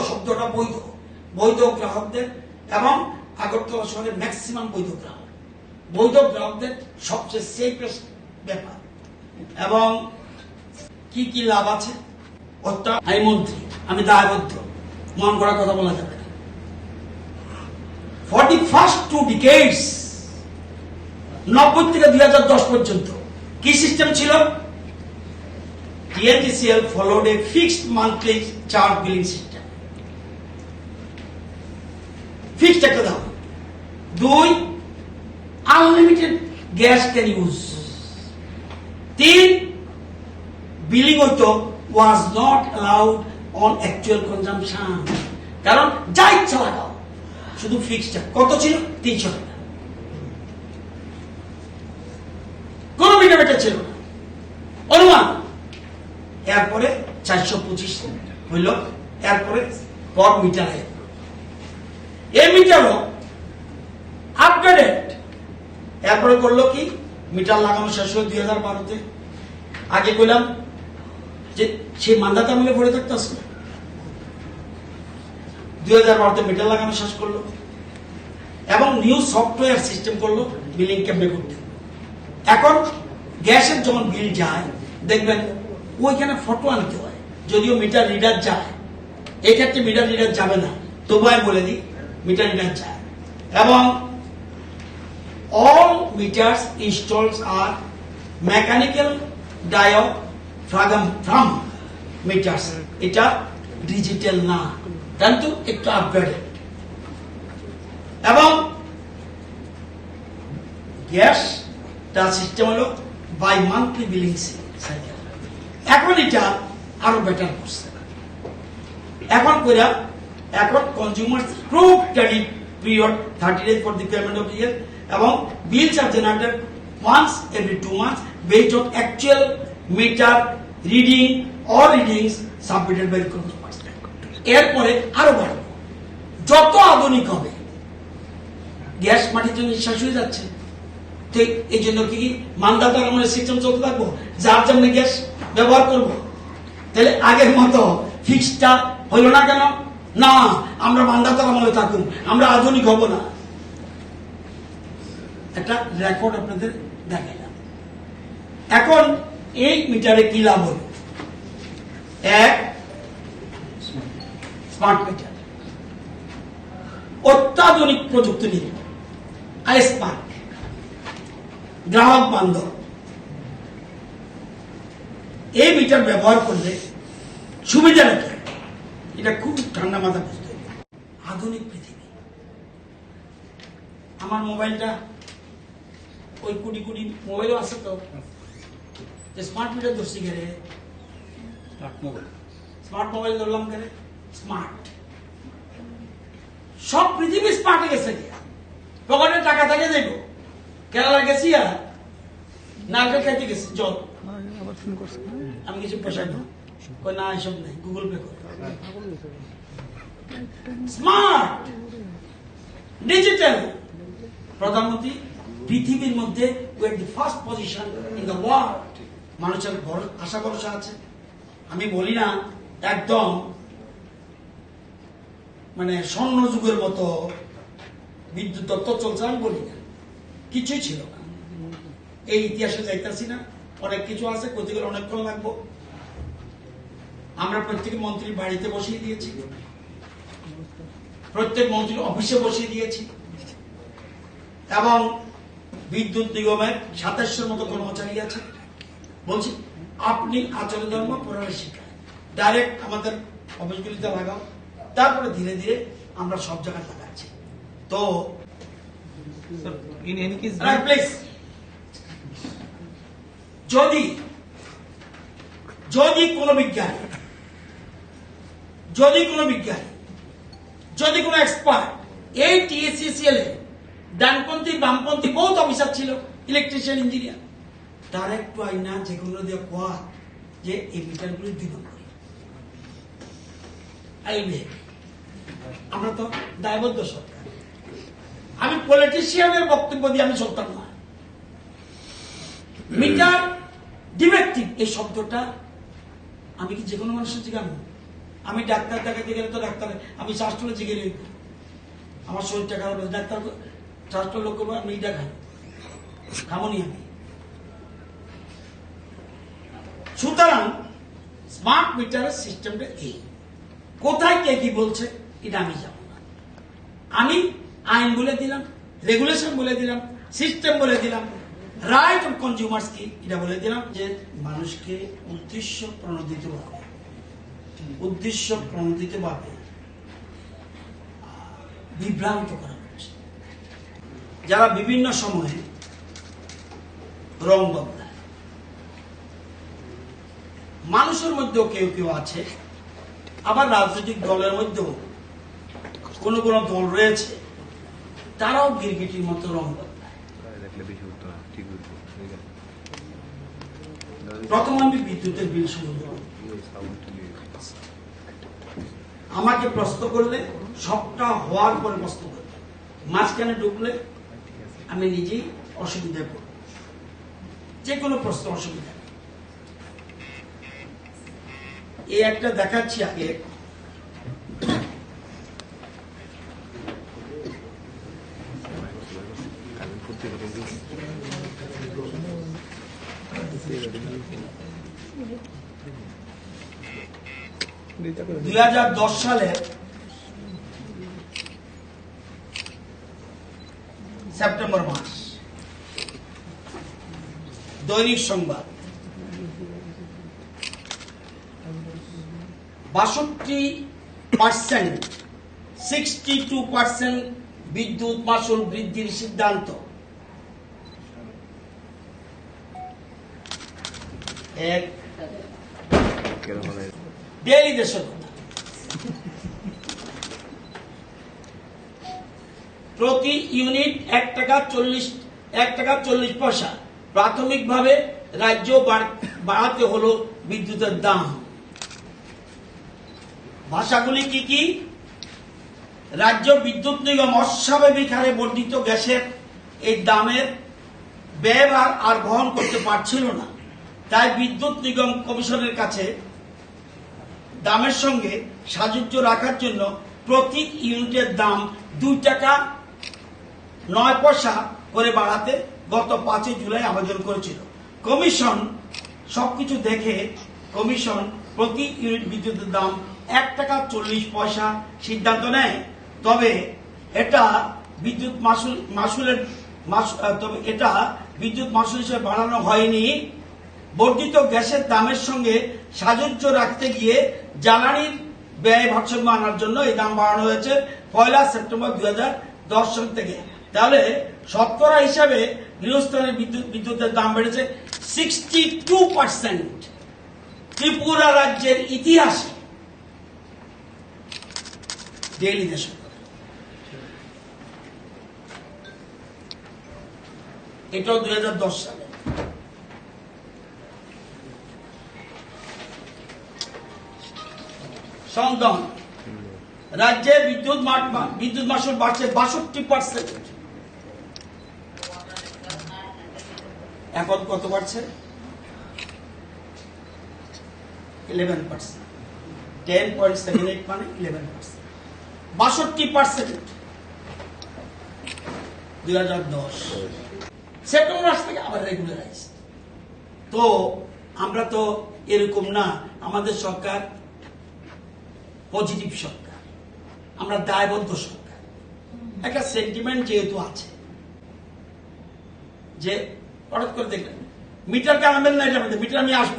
শব্দটা বৈধ। বৈধ গ্রাহকদের এবং আগরতলা শহরে ম্যাক্সিমাম বৈধ গ্রাহক। বৈধ গ্রাহকদের সবচেয়ে সেফেস্ট ব্যাপার। এবং কি কি লাভ আছে? অত্যা আমি মন্ত্রী, আমি দায়বদ্ধ। মন করা কথা বলা যাবে না। ফর্টি ফার্স্ট টু ডিকেটস নব্বই থেকে দুই হাজার দশ পর্যন্ত কি সিস্টেম ছিল? TNTCL followed a fixed monthly charge billing system. Fixed একটা দাম দুই আনলিমিটেড গ্যাস ক্যান ইউজ তিন বিলিং হইতো was not allowed on actual consumption কারণ যা ইচ্ছা লাগাও, শুধু ফিক্সড কত ছিল? তিনশো টাকা। কোন মিটার ছিল না। অনুমান। এরপরে চারশো পঁচিশ হইল। এরপরে পর মিটার আইল। এই মিটারও আপগ্রেডেড এরপরে করল কি? মিটার লাগানো শেষ হলো দুই হাজার বারোতে। আগে কইলাম যে সেই মান্দাতা মিলে পড়ে থাকতে আসলে দুই হাজার বারোতে মিটার লাগানো শেষ করল। এবং নিউ সফটওয়্যার সিস্টেম করল বিলিং কেমনে করতে। এখন গ্যাসের যখন বিল যায়, দেখবেন ওইখানে ফটো আনতে হয়। যদিও মিটার রিডার যায়। এক্ষেত্রে মিটার রিডার যাবে না। তবু আমি বলে দিই মিটার যায় এবং all meters installed are mechanical diaphragm from meters এটা ডিজিটাল না, কিন্তু একটু আপগ্রেডেড এবং গ্যাস তার সিস্টেম হলো বাই মান্থলি বিলিং সাইকেল এখন এটা আরও বেটার করছে। এখন কইরা এখন consumer prove credit period thirty days for the payment of their এবং bills are generated once every two months based on actual meter reading or readings submitted by এরপরে আরও বাড়বে। যত আধুনিক হবে, গ্যাস মাটির জন্য শেষ হয়ে যাচ্ছে। তো এই জন্য কি মানদাতার আমাদের সিস্টেম চলতে থাকব? যার জন্য গ্যাস ব্যবহার করব। তাহলে আগের মতো ফিক্সটা হলো না কেন? না, আমরা মানদাতার আমলে থাকুন, আমরা আধুনিক হব না। একটা রেকর্ড আপনাদের দেখাইলাম এখন এই মিটারে কি লাভ হলো? এক স্মার্ট মিটার অত্যাধুনিক প্রযুক্তি নিয়ে। আইসপার্ক গ্রাহক বান্ধব। এই মিটার ব্যবহার করলে সুবিধাটা কি এটা খুব ঠান্ডা মাথা বুঝতে হবে। আধুনিক পৃথিবী। আমার মোবাইলটা ওই কুড়ি কুড়ি মোবাইলও আছে তো। স্মার্ট মিটার ধরছি গেলে স্মার্ট মোবাইল ধরলাম গেলে স্মার্ট সব পৃথিবী স্মার্ট হয়ে গেছে পকেটে টাকা থাকে দেখো কেরালা গেছি আর নারকেল খাইতে গেছি। জল ফোন করছে আমি কিছু পয়সা দেবো না এসব নেই। গুগল পে কর। স্মার্ট ডিজিটাল প্রধানমন্ত্রী, পৃথিবীর মধ্যে first position in the world মানুষের আশা ভরসা আছে। আমি বলি না, একদম মানে স্বর্ণ যুগের মতো বিদ্যুৎ তত্ত্ব চলছে, আমি বলি না। কিছুই ছিল না। এই ইতিহাসে যাইতেছি না। অনেক কিছু আছে করতে গেলে অনেকক্ষণ লাগবো। আমরা প্রত্যেক মন্ত্রীর বাড়িতে বসিয়ে দিয়েছি। প্রত্যেক মন্ত্রীর অফিসে বসিয়ে দিয়েছি। এবং বিদ্যুৎ নিগমের সাতাশশোর মতো কর্মচারী আছে। বলছি আপনি আচরণ ধর্ম পরিবার শিক্ষায় ডাইরেক্ট আমাদের অফিসগুলিতে লাগাও তারপরে ধীরে ধীরে আমরা সব জায়গায় লাগাচ্ছি। তো যদি যদি কোনো বিজ্ঞানী যদি কোনো বিজ্ঞানী, যদি কোনো এক্সপার্ট এই টিএসসিসিএল এ ডানপন্থী, বামপন্থী বহুত অফিসার ছিল ইলেকট্রিশিয়ান ইঞ্জিনিয়ার তার একটু আইনা যেগুলো দিয়ে কোয়া যে এই মিটারগুলি দুই নম্বর আমরা তো দায়বদ্ধ সরকার। আমি পলিটিশিয়ানের বক্তব্য দিয়ে আমি চলতাম না। মিটার ডিফেক্টিভ এই শব্দটা আমি কি যে কোনো মানুষের জিজ্ঞাসা আমি ডাক্তার দেখাতে গেলে তো ডাক্তার, আমি জিগে নিই আমার শরীরটা খারাপ হয়েছে। ডাক্তার শ্বাসটল লোক আমি খাই খামনি আমি। সুতরাং স্মার্ট মিটারের সিস্টেমটা এই। কোথায় কে কি বলছে, এটা আমি জানি আমি আইন বলে দিলাম রেগুলেশন বলে দিলাম সিস্টেম বলে দিলাম রাইট অফ কনজিউমার্স কি এটা বলে দিলাম যে মানুষকে উদ্দেশ্য প্রণোদিত উদ্দেশ্য প্রণোদিত ভাবে বিভ্রান্ত করা হচ্ছে। যারা বিভিন্ন সময়ে রং বদলায়, মানুষের মধ্যেও কেউ কেউ আছে, আবার রাজনৈতিক দলের মধ্যেও কোন কোন দল রয়েছে, তারাও গিরগিটির মতো রং বদলায়। প্রথম আমি বিদ্যুতের বিল শুরু করব আমাকে প্রশ্ন করলে, সবটা হওয়ার পরে প্রশ্ন করবে মাঝখানে ঢুকলে আমি নিজেই অসুবিধায় পড়ব যে কোনো প্রশ্ন অসুবিধা। এই একটা দেখাচ্ছি আগে। দুই হাজার দশ সালে সেপ্টেম্বর মাস দৈনিক সংবাদ। বাষট্টি পার্সেন্ট সিক্সটি টু পার্সেন্ট বিদ্যুৎ মাসুল বৃদ্ধির সিদ্ধান্ত। এক ডেলি দেশের কথা প্রতি ইউনিট এক টাকা চল্লিশ, এক টাকা চল্লিশ পয়সা। প্রাথমিকভাবে রাজ্য বাড়- বাড়াতে হলো বিদ্যুতের দাম। ভাষাগুলি কি কি? রাজ্য বিদ্যুৎ নিগম অস্বাভাবিক হারে বর্ধিত গ্যাসের এই দামের ব্যয়ভার আর বহন করতে পারছিল না। তাই বিদ্যুৎ নিগম কমিশনের কাছে দামের সঙ্গে সাযুজ্য রাখার জন্য প্রতি ইউনিটের দাম দুই টাকা নয় পয়সা করে বাড়াতে গত পাঁচই জুলাই আবেদন করেছিল। কমিশন সবকিছু দেখে কমিশন প্রতি ইউনিট বিদ্যুতের দাম এক টাকা চল্লিশ পয়সা সিদ্ধান্ত নেয়। তবে এটা বিদ্যুৎ মাসুল, মাসুলের, মাস- তবে এটা বিদ্যুৎ মাসুল হিসেবে বাড়ানো হয়নি। বর্ধিত গ্যাসের দামের সঙ্গে সাযুজ্য রাখতে গিয়ে জ্বালানির ব্যয় ভারসাম্য আনার জন্য এই দাম বাড়ানো হয়েছে পয়লা সেপ্টেম্বর দশ সাল থেকে। তাহলে শতকরা হিসাবে গৃহস্থানের বিদ্যুৎ বিদ্যুতের দাম বেড়েছে সিক্সটি টু পার্সেন্ট ত্রিপুরা রাজ্যের ইতিহাসে। ডেইলি দেশ। এটাও দুই হাজার দশ সালে। সংদম রাজ্যে বিদ্যুৎ বিদ্যুৎ মাসুল বাড়ছে বাষট্টি পার্সেন্ট এখন কত বাড়ছে eleven percent ten point seven eight মানে ইলেভেন পার্সেন্ট বাষট্টি পার্সেন্ট দুই হাজার দশ। সেপ্টেম্বর মাস থেকে আবার রেগুলারাইজ তো আমরা তো এরকম না, আমাদের সরকার পজিটিভ সরকার। আমরা দায়বদ্ধ সরকার। একটা সেন্টিমেন্ট যেহেতু আছে, যে হঠাৎ করে দেখলেন মিটার কামাবেন না, এটা মিটার, আমি আসব।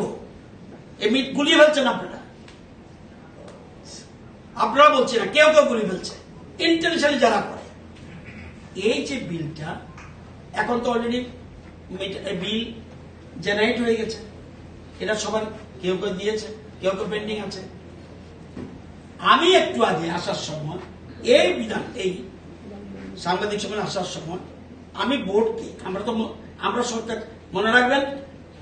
এই মিট গুলিয়ে ফেলছেন আপনারা। আপনারা বলছেন না, কেউ কেউ গুলিয়ে ফেলছে। ইন্টারন্যাশনালি যারা করে। এই যে বিলটা, এখন তো অলরেডি বিল জেনারেট হয়ে গেছে। এটা সবার কেউ কেউ দিয়েছে, কেউ কেউ পেন্ডিং আছে। আমি একটু আগে আসার সময়, এই বিধান, এই সাংবাদিক সম্মেলনে আসার সময়, আমি বোর্ডকে আমরা তো আমরা মনে রাখবেন,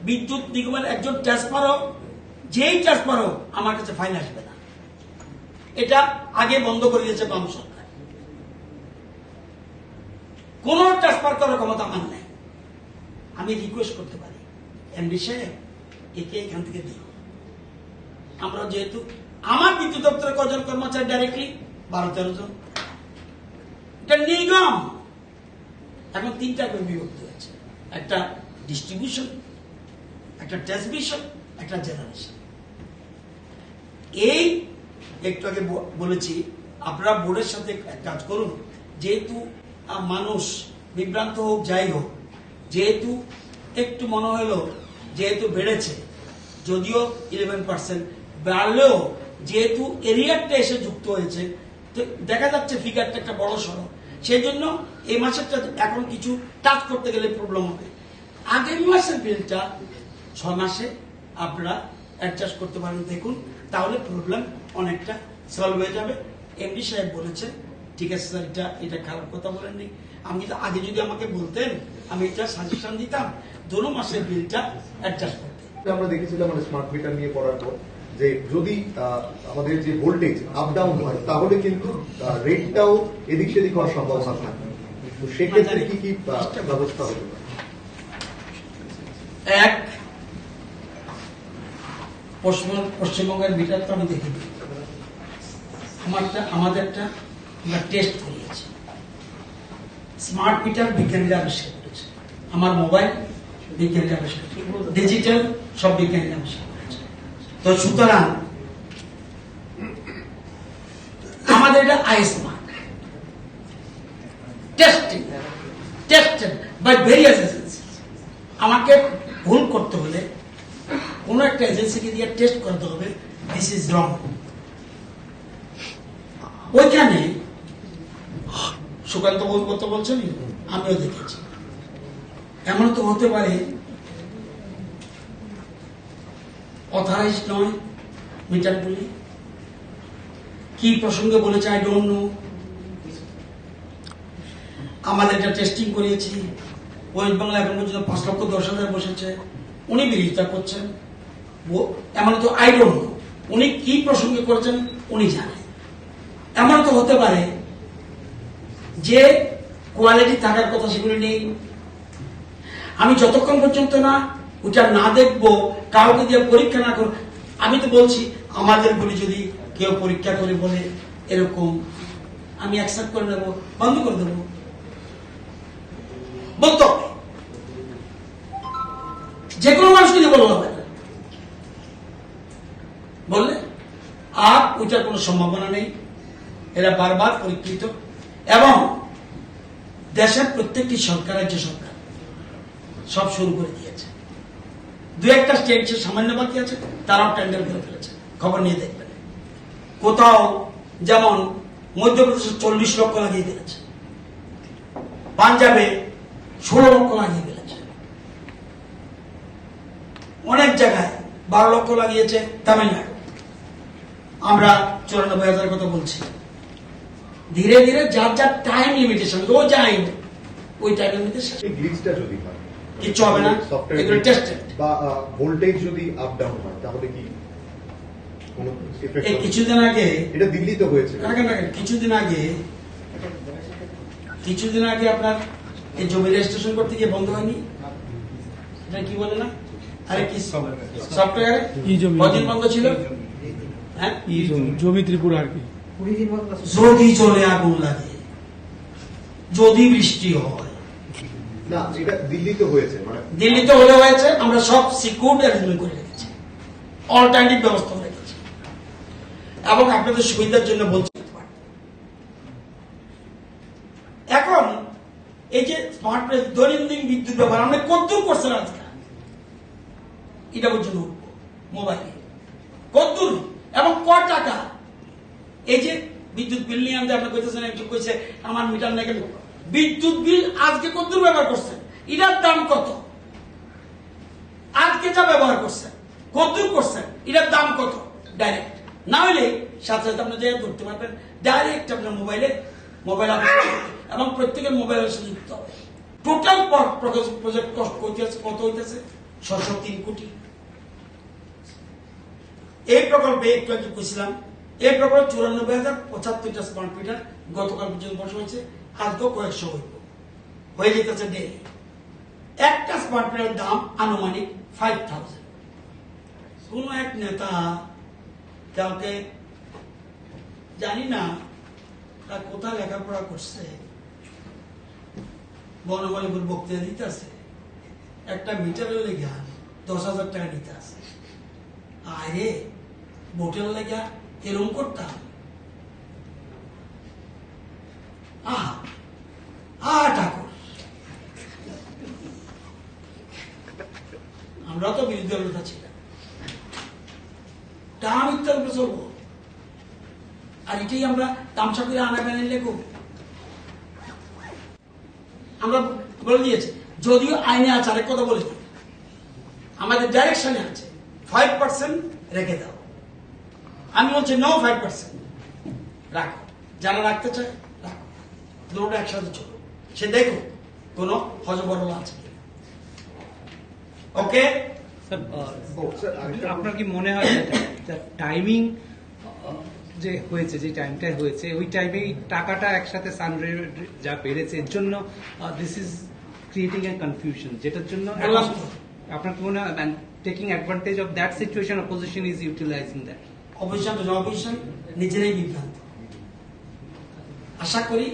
বিদ্যুৎ নিগমের একজন ট্রান্সফারও, যেই ট্রান্সফার হোক আমার কাছে ফাইন আসবে না। এটা আগে বন্ধ করে দিয়েছে বাম সরকার। কোন ট্রান্সফার করার ক্ষমতা আমার নেই। আমি রিকোয়েস্ট করতে পারি। এমডি সাহেব, একে এখান থেকে দিন। আমরা যেহেতু, আমার বিদ্যুৎ দপ্তরে কজন কর্মচারী ডাইরেক্টলি বারো তেরো জন। এটা নিগম। এখন তিনটা করে বিভক্ত। একটা ডিস্ট্রিবিউশন একটা ট্রান্সমিশন একটা জেনারেশন এই একটু আগে বলেছি, আপনারা বোর্ডের সাথে কাজ করুন। যেহেতু মানুষ বিভ্রান্ত হোক, যাই হোক, যেহেতু একটু মনে হলো, যেহেতু বেড়েছে, যদিও ইলেভেন পার্সেন্ট বাড়লেও যেহেতু এরিয়ারটা এসে যুক্ত হয়েছে, তো দেখা যাচ্ছে ফিগারটা একটা বড় সড়ো। সেই জন্য এই মাসেরটা এখন কিছু টাচ করতে গেলে প্রবলেম হবে। আগামী মাসের বিলটা ছ মাসে আপনারা অ্যাডজাস্ট করতে পারেন। দেখুন, তাহলে প্রবলেম অনেকটা সলভ হয়ে যাবে। এমডি সাহেব বলেছে, ঠিক আছে স্যার এটা এটা খারাপ কথা বলেননি। আমি তো আগে যদি আমাকে বলতেন, আমি এটা সাজেশন দিতাম দোনো মাসের বিলটা অ্যাডজাস্ট করতে। আমরা দেখেছিলাম মানে স্মার্ট মিটার নিয়ে পড়ার পর। যে যদি আমাদের যে ভোল্টেজ আপ ডাউন হয়, তাহলে কিন্তু রেটটাও এদিক সেদিক হওয়ার সম্ভাবনা থাকে। তো সেক্ষেত্রে কি কি ব্যবস্থা হবে এক, পশ্চিম, পশ্চিমবঙ্গের মিটার তো আমি দেখিনি। আমারটা, আমাদেরটা আমরা টেস্ট করিয়েছি। স্মার্ট মিটার বিজ্ঞানীরা আবিষ্কার করেছে। আমার মোবাইল বিজ্ঞানীরা আবিষ্কার ডিজিটাল সব বিজ্ঞানীরা আবিষ্কার তো সুতরাং আমাদের এটা মার্ক টেস্টিং এজেন্সি আমাকে ভুল করতে হলে কোন একটা এজেন্সিকে দিয়ে টেস্ট করতে হবে দিস ইজ রং ওইখানে সুকান্ত বাবু কত বলছেন? আমিও দেখেছি। এমন তো হতে পারে অথরাইজ নয় মিটারগুলি কি প্রসঙ্গে বলেছে আই ডোন্ট নো আমাদের এটা টেস্টিং করিয়েছি। ওয়েস্ট বাংলা এখন পর্যন্ত পাঁচ লক্ষ দশ হাজার বসেছে। উনি বিরোধিতা করছেন। এমন তো আই ডোন্ট নো উনি কি প্রসঙ্গে করেছেন, উনি জানেন এমন তো হতে পারে যে কোয়ালিটি থাকার কথা সেগুলি নেই। আমি যতক্ষণ পর্যন্ত না ওটা না দেখব, কাউকে দিয়ে পরীক্ষা না করব। আমি তো বলছি, আমাদের বলি যদি কেউ পরীক্ষা করে বলে এরকম, আমি অ্যাকসেপ্ট করে নেব, বন্ধ করে দেবো। বলতে? যে কোনো মানুষকে দিয়ে বলা হবে। বললে? আর ওইটার কোনো সম্ভাবনা নেই। এরা বারবার পরীক্ষিত। এবং দেশের প্রত্যেকটি সরকার রাজ্য সরকার, সব শুরু করে দিয়েছে। দু একটা স্টেট যে সামান্য বাকি আছে তারাও টেন্ডার করে ফেলেছে। খবর নিয়ে দেখবেন। কোথাও যেমন মধ্যপ্রদেশে চল্লিশ লক্ষ লাগিয়ে দিয়েছে। পাঞ্জাবে ষোলো লক্ষ লাগিয়ে ফেলেছে। অনেক জায়গায় বারো লক্ষ লাগিয়েছে তামিলনাড়ু। আমরা চুরানব্বই হাজার কথা বলছি। ধীরে ধীরে যার যার টাইম লিমিটেশন ও যাই ওই যদি হয় কিচ্ছু হবে না। এগুলো টেস্টেড বা ভোল্টেজ যদি আপ ডাউন হয় তাহলে কি? কিছুদিন আগে এটা দিল্লিতে হয়েছে কিছুদিন আগে কিছুদিন আগে আপনার এই জমি রেজিস্ট্রেশন করতে গিয়ে বন্ধ হয়নি? এটা কি বলে না? আরে কি সফটওয়্যার ই-জমি। কদিন বন্ধ ছিল? হ্যাঁ? জমি? জমি ত্রিপুরা আর কি। যদি চলে আগুন লাগে যদি বৃষ্টি হয় না, এটা দিল্লিতে হয়েছে মানে দিল্লিতে হলে হয়েছে, আমরা সব সিকিউর অ্যারেঞ্জমেন্ট করে রেখেছি। অল্টারনেটিভ ব্যবস্থা রেখেছি। এবং আপনাদের সুবিধার জন্য বলছি এখন, এই যে স্মার্ট প্রেস দৈনন্দিন বিদ্যুৎ ব্যবহার, আমরা কদ্দূর করছেন আজকে? এটা পর্যন্ত মোবাইলে কদ্দূর। এবং ক টাকা? এই যে বিদ্যুৎ বিল নিয়ে আনতে আপনি কইতেছেন, একজন কইছে, আমার মিটার নাই বিদ্যুৎ বিল আজকে কদ্দূর ব্যবহার করছেন এটার দাম কত? আজকে যা ব্যবহার করছেন কদ্দূর করছেন এটার দাম কত? ডাইরেক্ট না হলে সাথে সাথে আপনি জায়গায় ধরতে পারবেন ডাইরেক্ট আপনার মোবাইলে মোবাইল এবং প্রত্যেকের মোবাইলের সাথে যুক্ত। টোটাল প্রজেক্ট কইতেছে কত হইতেছে ছশো তিন কোটি। এই প্রকল্পে একটু আগে কইছিলাম, এই প্রকল্পে চুরানব্বই হাজার পঁচাত্তরটা স্মার্ট মিটার গতকাল পর্যন্ত বসা হয়েছে। আজকেও কয়েকশো হইব হয়ে যেতেছে ডেলি একটা মিটারের দাম আনুমানিক ফাইভ থাউজেন্ড কোন এক নেতা, কাউকে জানি না তা কোথায় লেখাপড়া করছে, বনমালীপুর বক্তৃতা দিতে আছে। একটা মিটারের লেগা দশ হাজার টাকা দিতে আছে। আরে বোটের লেগা এরকম করতাম আহা আহা ঠাকুর আমরা তো বিরোধী দলটা ছিলাম টানা মিথ্যার উপরে চলবো আর এটাই আমরা তামসা করে আনা আনাগানি লেখো আমরা বলে দিয়েছি, যদিও আইনে আছে, আরেক কথা বলে দিই। আমাদের ডাইরেকশনে আছে ফাইভ পার্সেন্ট রেখে দাও। আমি বলছি নো ফাইভ পার্সেন্ট রাখো। যারা রাখতে চায়, রাখো। দুটো একসাথে চলো। সে দেখো কোনো হজবরল আছে ওকে আপনার কি মনে হয় টাইমিং যে হয়েছে যে টাইমটা হয়েছে ওই টাইমে টাকাটা একসাথে সানরে যা বেড়েছে এর জন্য this is creating a confusion যেটার জন্য আপনার কি মনে হয়? Taking advantage of that situation opposition is utilising that opposition তো অপোজিশন নিজেরাই বিভ্রান্ত। আশা করি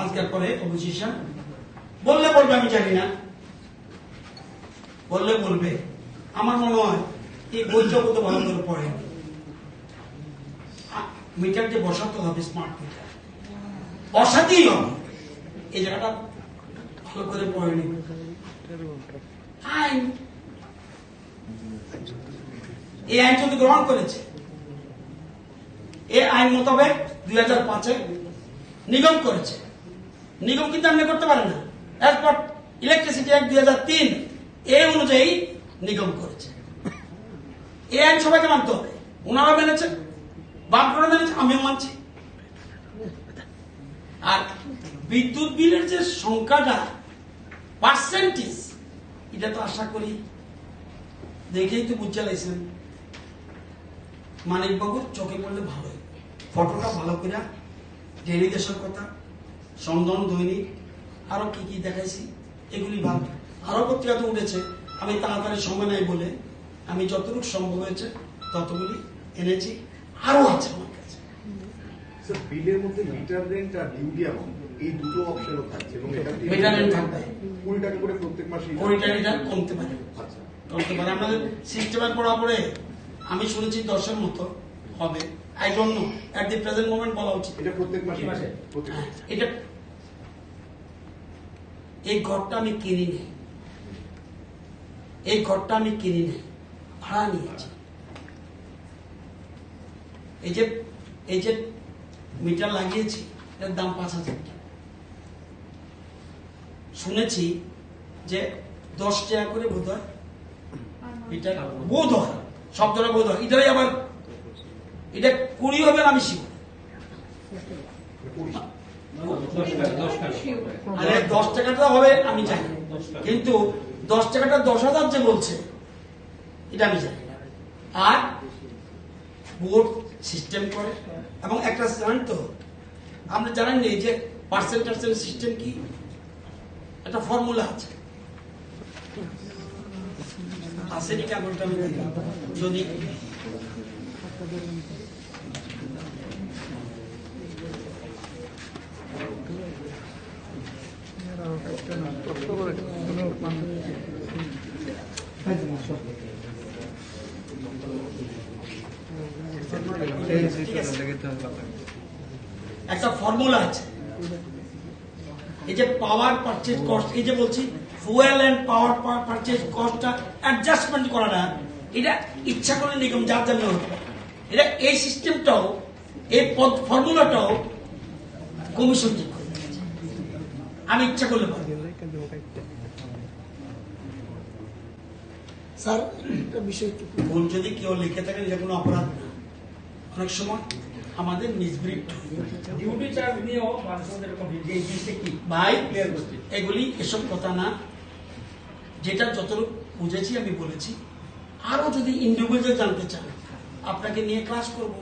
আজকের পরে অপোজিশন বললে বলবে আমি জানি না। বললে বলবে। আমার মনে হয় এই বইটা কত ভালো করে পড়ে মিটার যে বসাতে হবে স্মার্ট মিটার বসাতেই হবে। এই জায়গাটা ভালো করে পড়ে নেবে আইন এই আইন যদি গ্রহণ করেছে। এই আইন মোতাবেক দুই হাজার পাঁচে নিগম করেছে। নিগম কিন্তু আপনি করতে পারেন না। অ্যাজ পার ইলেকট্রিসিটি অ্যাক্ট দুই হাজার তিন এই অনুযায়ী নিগম করেছে। এই আইন সবাইকে মানতে হবে। ওনারা মেনেছেন। মেনেছে আমিও মানছি। আর বিদ্যুৎ বিলের যে সংখ্যাটা পার্সেন্টেজ এটা তো আশা করি দেখেই তো বুঝতে লাইছেন চোখে পড়লে ভালো। ফটোটা ভালো করে ডেলিগেশন কথা সন্দন দৈনিক, আরও কি কি দেখাইছি, এগুলি ভালো। আরও পত্রিকা তো উঠেছে, আমি তাড়াতাড়ি সময় নাই বলে আমি যতটুকু সম্ভব হয়েছে ততগুলি এনেছি। আরও আছে আমার কাছে। স্যার বিলের মধ্যে মিটার রেন্ট আর এই দুটো অপশনও থাকছে এবং এটা rent থাকবে। কুড়ি টাকা করে প্রত্যেক মাসে কুড়ি টাকা কমতে পারে। আচ্ছা। করতে পারে। আমাদের সিস্টেমের আমি শুনেছি দশের মতো হবে। I don't know at the present moment বলা উচিত। এটা প্রত্যেক মাসে মাসে? হ্যাঁ, এটা এই ঘরটা আমি কিনি নি এই ঘরটা আমি কিনি নি ভাড়া নিয়েছি। এই যে এই যে মিটার লাগিয়েছি, এর দাম পাঁচ হাজার শুনেছি যে দশ টাকা করে বোধ হয় মিটার বোধ হয় শব্দটা বোধ হয়। এটাই আবার এটা কুড়ি হবে আমি টাকা আরে দশ টাকাটা হবে, আমি জানি। কিন্তু দশ টাকাটা দশ হাজার যে বলছে, এটা আমি জানি আর বোর্ড সিস্টেম করে। এবং একটা জানেন তো আপনি জানেন নি যে পার্সেন্ট টার্সেন্ট সিস্টেম কি? একটা ফর্মুলা আছে। আসেনি কাগজটা দিই। যদি একটা ফর্মুলা আছে। এই যে পাওয়ার পারচেজ কস্ট এই যে বলছি ফুয়েল এন্ড পাওয়ার পারচেজ কস্টটা অ্যাডজাস্টমেন্ট করাটা এটা ইচ্ছা করে নিগম যার জন্য হতে পারে এটা এই সিস্টেমটাও এই পদ ফর্মুলাটাও কমিশন ঠিক করে আমি ইচ্ছা করলে পারি স্যার একটা বিষয় ভুল যদি কেউ লিখে থাকেন এটা কোনো অপরাধ না অনেক সময় আমাদের মিসব্রিড ডিউটি চার্জ নিয়েও মানুষের এরকম এই জিনিসটা কি? ভাই এগুলি এসব কথা না। যেটা যতটুকু বুঝেছি আমি বলেছি। আরও যদি ইন্ডিভিজুয়াল জানতে চান আপনাকে নিয়ে ক্লাস করব।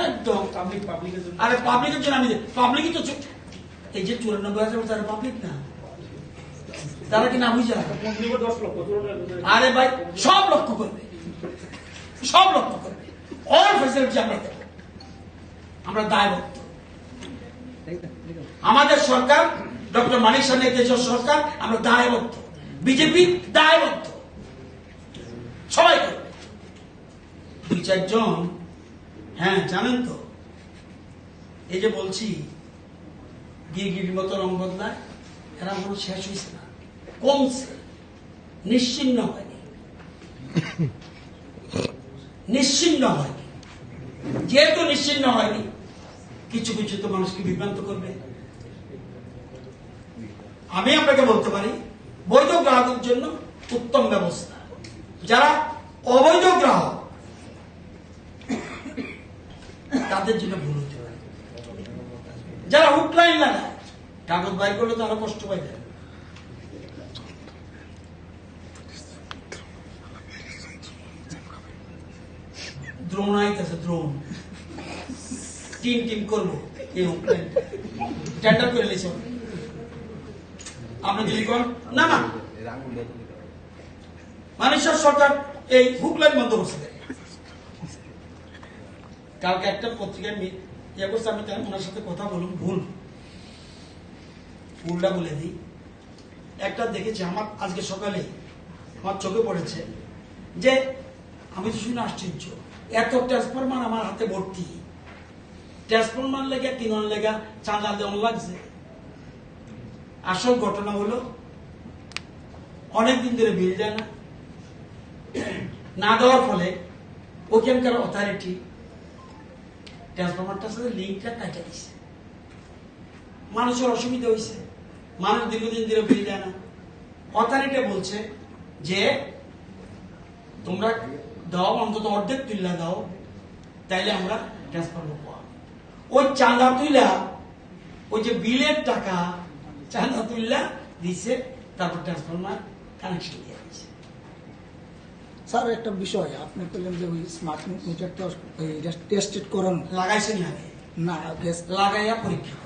একদম। পাবলিক পাবলিকের জন্য। আরে পাবলিকের জন্য আমি পাবলিকই তো এই যে চুরানব্বই হাজার তারা পাবলিক না তারা কি না? বুঝা আরে ভাই সব লক্ষ্য করবে। সব লক্ষ্য করবে। অল ফেসিলিটি আমরা দেব। আমরা দায়বদ্ধ। আমাদের সরকার, ডক্টর মানিক সাহেবের দেশের সরকার, আমরা দায়বদ্ধ। বিজেপি দায়বদ্ধ। সবাই করবে দুই চারজন হ্যাঁ জানেন তো? এই যে বলছি গিরগিরির মতো রং বদলায়, এরা মনে শেষ হয়েছে না। কমছে। নিশ্চিন্ন হয়নি। নিশ্চিন্ন হয়নি যেহেতু নিশ্চিন্ন হয়নি কিছু কিছু তো মানুষকে বিভ্রান্ত করবে। আমি আপনাকে বলতে পারি, বৈধ গ্রাহকের জন্য উত্তম ব্যবস্থা। যারা অবৈধ গ্রাহক, তাদের জন্য ভুল হতে পারে। যারা হুটলাইন লাগায়, কাগজ বাই করলে তো আরও কষ্ট পাই যায় দ্রোণ টিম টিম করব। টেন্ডার করে নিয়েছে আপনি যদি করেন? না না। সরকার এই হুকলাইন বন্ধ করছে। কালকে একটা পত্রিকায় ইয়ে করছে, আমি তাই ওনার সাথে কথা বলুন, ভুল। ভুলটা বলে দিই। একটা দেখেছি, আমার আজকে সকালে আমার চোখে পড়েছে যে আমি তো শুনে আশ্চর্য। এত ট্রান্সফরমার আমার হাতে ভর্তি। ট্রান্সফরমার লেগে কিনার লেগা? চাঁদা দেওয়ান লাগছে। আসল ঘটনা হলো, অনেকদিন ধরে বিল যায় না। না দেওয়ার ফলে ওখানকার অথরিটি ট্রান্সফরমারটার সাথে লিঙ্কটা কাটা দিছে। মানুষের অসুবিধা হয়েছে মানুষ দীর্ঘদিন ধরে বিল দেয় না। অথরিটি বলছে যে তোমরা দাও অন্তত অর্ধেক তুল্লা দাও তাইলে আমরা ট্রান্সফার পাবো ওই চাঁদা তুইলা ওই যে বিলের টাকা চাঁদা তুল্লা দিছে তারপর ট্রান্সফরমার কানেকশন দিয়ে দিচ্ছে স্যার একটা বিষয় আপনি বললেন যে ওই স্মার্ট মিটার তো টেস্টেড করেন। লাগাইছেন না লাগাইয়া পরীক্ষা।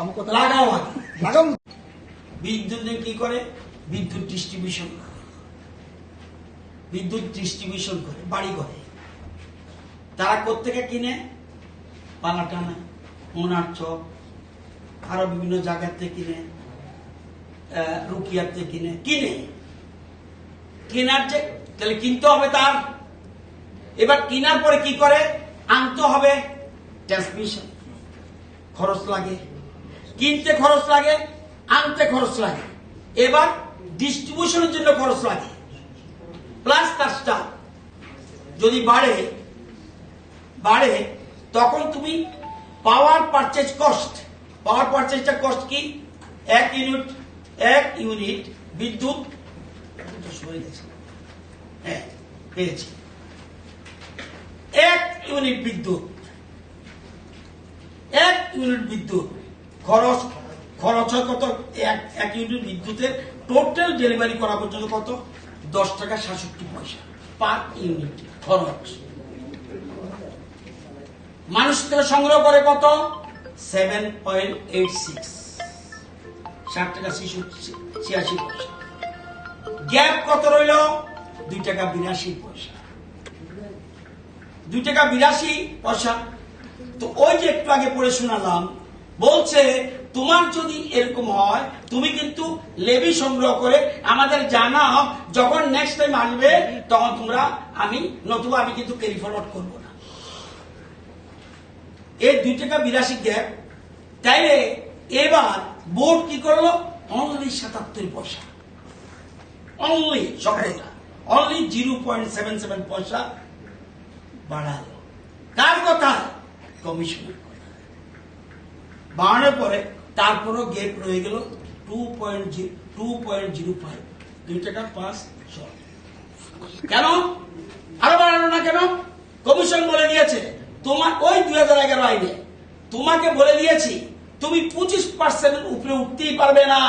আমার কথা লাগাও লাগাও। বিদ্যুৎ দিয়ে কি করে? বিদ্যুৎ ডিস্ট্রিবিউশন করে বিদ্যুৎ ডিস্ট্রিবিউশন করে, বাড়ি করে। তারা কোথেকে কিনে? পালাটানা মোনার চক, আরও বিভিন্ন জায়গার থেকে কিনে থেকে কিনে কিনে। কেনার যে তাহলে কিনতে হবে তার। এবার কেনার পরে কি করে? আনতে হবে ট্রান্সমিশন খরচ লাগে। কিনতে খরচ লাগে, আনতে খরচ লাগে। এবার ডিস্ট্রিবিউশনের জন্য খরচ লাগে। প্লাস স্টাফ যদি বাড়ে বাড়ে, তখন তুমি পাওয়ার পারচেজ কস্ট পাওয়ার পারচেজটা কস্ট কি? এক ইউনিট এক ইউনিট বিদ্যুৎ। হ্যাঁ পেয়েছি এক ইউনিট বিদ্যুৎ, এক ইউনিট বিদ্যুৎ, খরচ খরচ হয় কত? এক ইউনিট বিদ্যুতের টোটাল ডেলিভারি করা পর্যন্ত কত? দশ টাকা সাতষট্টি পয়সা পার ইউনিট খরচ। মানুষ থেকে সংগ্রহ করে কত? Seven point eight six. ষাট টাকা ছিয়াশি পয়সা। গ্যাপ কত রইল? দুই টাকা বিরাশি পয়সা। দুই টাকা বিরাশি পয়সা। তো ওই যে একটু আগে পড়ে শোনালাম, বলছে তোমার যদি এরকম হয়, তুমি কিন্তু লেবি সংগ্রহ করে আমাদের জানাও যখন নেক্সট টাইম আসবে, তখন তোমরা আমি, নতুবা আমি কিন্তু ক্যারি ফরওয়ার্ড করব না। এই দুই টাকা বিরাশি গ্যাপ তাইলে এবার বোর্ড কি করল? অনলি সাতাত্তর পয়সা। অনলি শব্দটা only zero point seven seven পয়সা বাড়ালো। কার কথা কমিশনের কথা বাড়ানোর পরে তারপরও গেপ রয়ে গেল টু পয়েন্ট জিরো টাকা কেন? আরও বাড়ানো না কেন? কমিশন বলে দিয়েছে, তোমার, ওই দুই হাজার এগারো আইনে, তোমাকে বলে দিয়েছি, তুমি পঁচিশ উপরে উঠতেই পারবে না।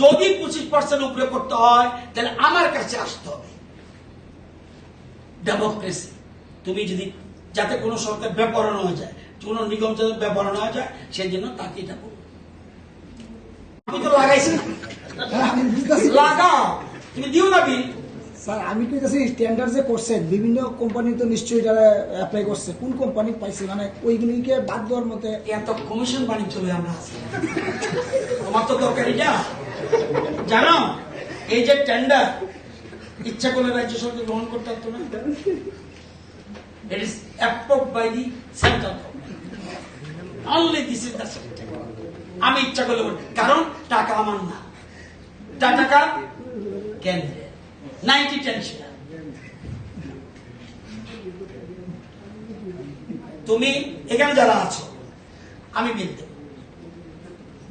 যদি পঁচিশ পার্সেন্ট উপরে করতে হয়, তাহলে আমার কাছে আসতে হবে। ডেমোক্রেসি তুমি যদি, যাতে কোনো সরকার ব্যাপারণ হয়ে যায়, কোনো নিগম যাতে ব্যাপারণ হয়ে যায়, সেই জন্য তাকে এটা আমি তো লাগাইছি না। লাগাও। তুমি দিও না বিল। স্যার আমি কইতেছি স্ট্যান্ডার্ড যে করছেন বিভিন্ন কোম্পানি তো নিশ্চয়ই যারা অ্যাপ্লাই করছে। কোন কোম্পানি পাইছে? মানে ওইগুলিকে বাদ দেওয়ার মতে এত কমিশন বাণিজ্য লয়ে আমরা আছি। তোমার তো দরকার এটা। জানো এই যে টেন্ডার ইচ্ছা করলে রাজ্য সরকার গ্রহণ করতে পারতো না। It is approve by the central only this is the আমি ইচ্ছা করলে কারণ টাকা আমার না। টাকা কেন্দ্রে। নাইনটি টেন শেয়ার তুমি এখানে যারা আছো, আমি বিল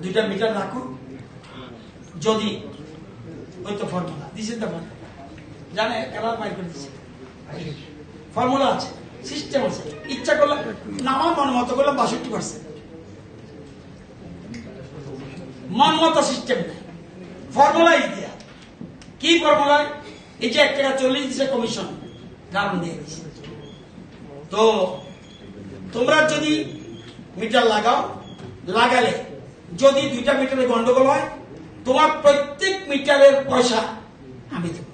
দুইটা মিটার রাখো যদি, ওই তো formula this is the formula জানে কালার বাইর করে দিচ্ছে। ফর্মুলা আছে সিস্টেম আছে। ইচ্ছা করলে, নামার মন মতো করলে বাষট্টি পার্সেন্ট মন মতো সিস্টেম নেই। ফর্মুলা ইজ দেয়া। কি ফর্মুলা এই যে এক টাকা চল্লিশ দিচ্ছে কমিশন কারণ দিয়ে দিচ্ছে তো তোমরা যদি মিটার লাগাও, লাগালে যদি দুইটা মিটারে গন্ডগোল হয়, তোমার প্রত্যেক মিটারের পয়সা আমি দেব।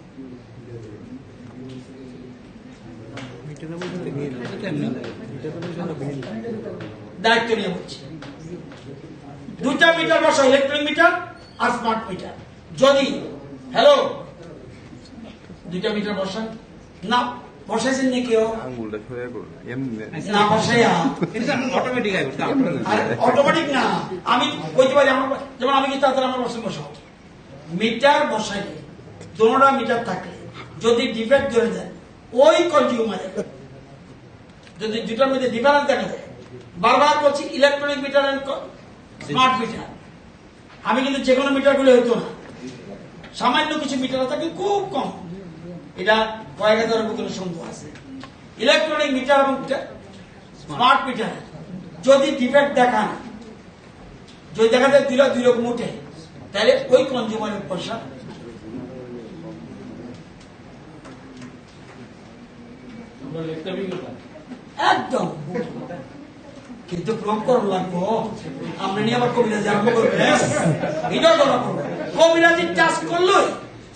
দায়িত্ব নিয়ে বলছি। দুইটা মিটার বসা ইলেকট্রনিক মিটার আর স্মার্ট মিটার যদি হ্যালো দুইটা মিটার বসান। না বসাইছেন নি কেউ? আঙ্গুলটা সোজা করুন। না বসাইয়া। অটোমেটিক অটোমেটিক না? আমি কইতে পারি আমার যেমন আমি কিন্তু তাড়াতাড়ি আমার বসে বসাও মিটার বসাইলে দোনোটা মিটার থাকলে যদি ডিফেক্ট ধরে যায় ওই কনজিউমারে যদি দুটার মধ্যে ডিফারেন্স দেখা যায় বারবার বলছি electronic meter and smart meter আমি কিন্তু যে কোনো মিটারগুলো হইতো না। সামান্য কিছু মিটার থাকে খুব কম। এটা কয়েক হাজারের ভিতরে সন্দেহ আছে। ইলেকট্রনিক মিটার এবং স্মার্ট মিটার যদি ডিফেক্ট দেখান যদি দেখা যায় দুই লাখ দুই রকম উঠে তাহলে ওই কনজিউমারের পয়সা? একদম। কিন্তু প্রয়োগ করা লাগবো। আমরা নিয়ে আবার কবিরাজি আরম্ভ করবে এটাও ধরা পড়বে কবিরাজি টাচ করলোই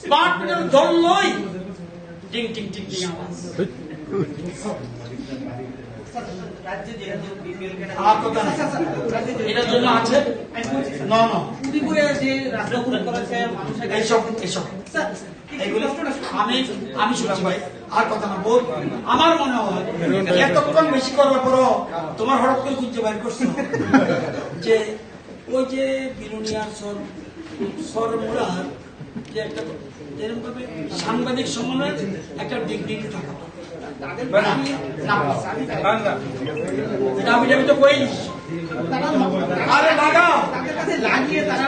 স্মার্ট মিটার ধরলোই টিং টিং টিং টিং আওয়াজ। এটার জন্য আছে? না না। এইসব এইসব এগুলো আমি আমি শুনছি ভাই। আর কথা না বল। আমার মনে হয় এতক্ষণ বেশি করবার পরও তোমার হঠাৎ করে খুঁজে বাইর করছ। যে ওই যে বিলুনিয়ার সর সরমুড়ার যে একটা যেরকম সাংবাদিক সম্মেলনের একটা ডিগ্রি থাকা। আমি তো কই আরে লাগাও তাদের কাছে লাগিয়ে তারা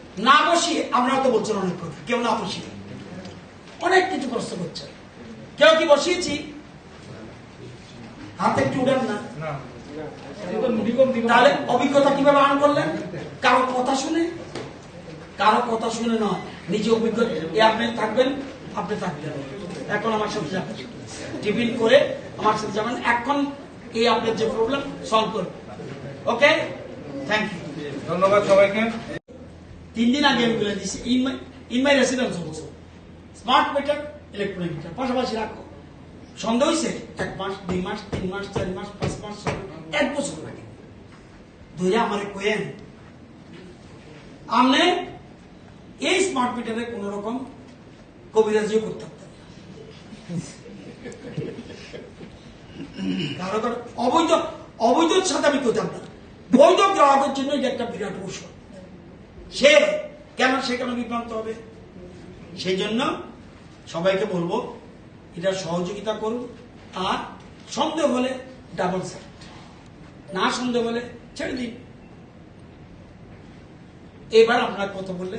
না বসিয়ে আপনারা তো বলছেন অনেক কথা কেউ না বসিয়ে। অনেক কিছু প্রশ্ন করছেন কেউ কি বসিয়েছি? হাতে একটু উঠেন না। তাহলে অভিজ্ঞতা কীভাবে আন করলেন? কারও কথা শুনে? কারও কথা শুনে নয়। নিজে অভিজ্ঞতা আপনি থাকবেন আপনি থাকবেন। এখন আমার সাথে যাবেন টিফিন করে আমার সাথে যাবেন। এখন এই আপনার যে প্রবলেম সলভ করবেন। ওকে থ্যাংক ইউ ধন্যবাদ সবাইকে। তিন দিন আগে আমি বলে দিচ্ছি in residence also smart meter, electronic meter, পাশাপাশি রাখো। সন্দেহ হয়েছে এক মাস, দুই মাস, তিন মাস, চার মাস, পাঁচ মাস, ছয় এক বছর লাগে। ধরে আমারে কোয়েন, আমনে এই স্মার্ট মিটারে কোন রকম কবিরাজিও করতে পারতেন না। কারও কারও অবৈধ অবৈধ সাথে আমি করতাম না। বৈধ গ্রাহকের জন্য এটা একটা বিরাট ঔষধ সে কেন সে কেন বিভ্রান্ত হবে? সেই জন্য সবাইকে বলব, এটা সহযোগিতা করুন। আর সন্দেহ হলে ডাবল সাইড না সন্দেহ হলে ছেড়ে দিন। এবার আপনার কথা বললে